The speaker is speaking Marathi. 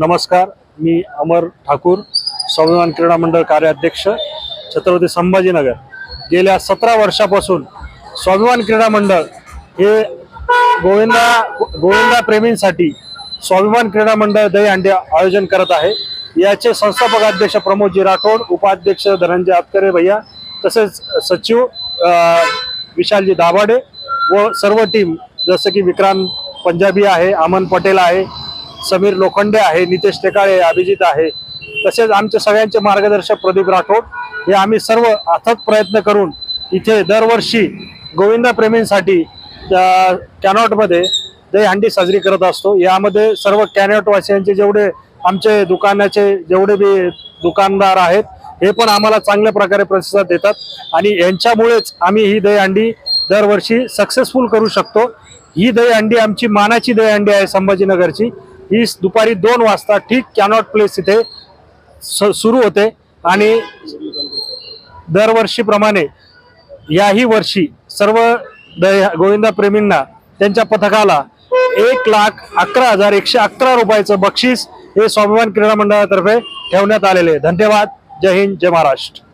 नमस्कार मी अमर ठाकूर स्वाभिमान क्रीडा मंडळ कार्याध्यक्ष छत्रपती संभाजीनगर. गेल्या सतरा वर्षापासून स्वाभिमान क्रीडा मंडळ हे गोविंदा गोविंदा प्रेमींसाठी स्वाभिमान क्रीडा मंडळ दही अंडे आयोजन करत आहे. याचे संस्थापक अध्यक्ष प्रमोदजी राठोड उपाध्यक्ष धनंजय आतकरे भैया तसेच सचिव विशालजी दाभाडे व सर्व टीम जसं की विक्रांत पंजाबी आहे अमन पटेल आहे समीर लोखंडे आहे नितेश टेकाळे अभिजित आहे. तसेच आमचे सगळ्यांचे मार्गदर्शक प्रदीप राठोड हे आम्ही सर्व अथक प्रयत्न करून इथे दरवर्षी गोविंदा प्रेमींसाठी कॅनॉटमध्ये दहीहंडी साजरी करत असतो. यामध्ये सर्व कॅनॉटवासियांचे जेवढे आमचे दुकानाचे जेवढे बी दुकानदार आहेत हे पण आम्हाला चांगल्या प्रकारे प्रतिसाद देतात आणि यांच्यामुळेच आम्ही ही दहीहंडी दरवर्षी सक्सेसफुल करू शकतो. ही दहीहंडी आमची मानाची दहीहंडी आहे संभाजीनगरची. ही दुपारी दोन वाजता ठीक कॅनॉट प्लेस इथे स- सुरू होते. आणि दरवर्षीप्रमाणे याही वर्षी सर्व गोविंदा प्रेमींना त्यांच्या पथकाला एक लाख अकरा हजार एकशे अकरा रुपयाचं बक्षीस हे स्वाभिमान क्रीडा मंडळातर्फे ठेवण्यात आलेले. धन्यवाद. जय हिंद. जय महाराष्ट्र.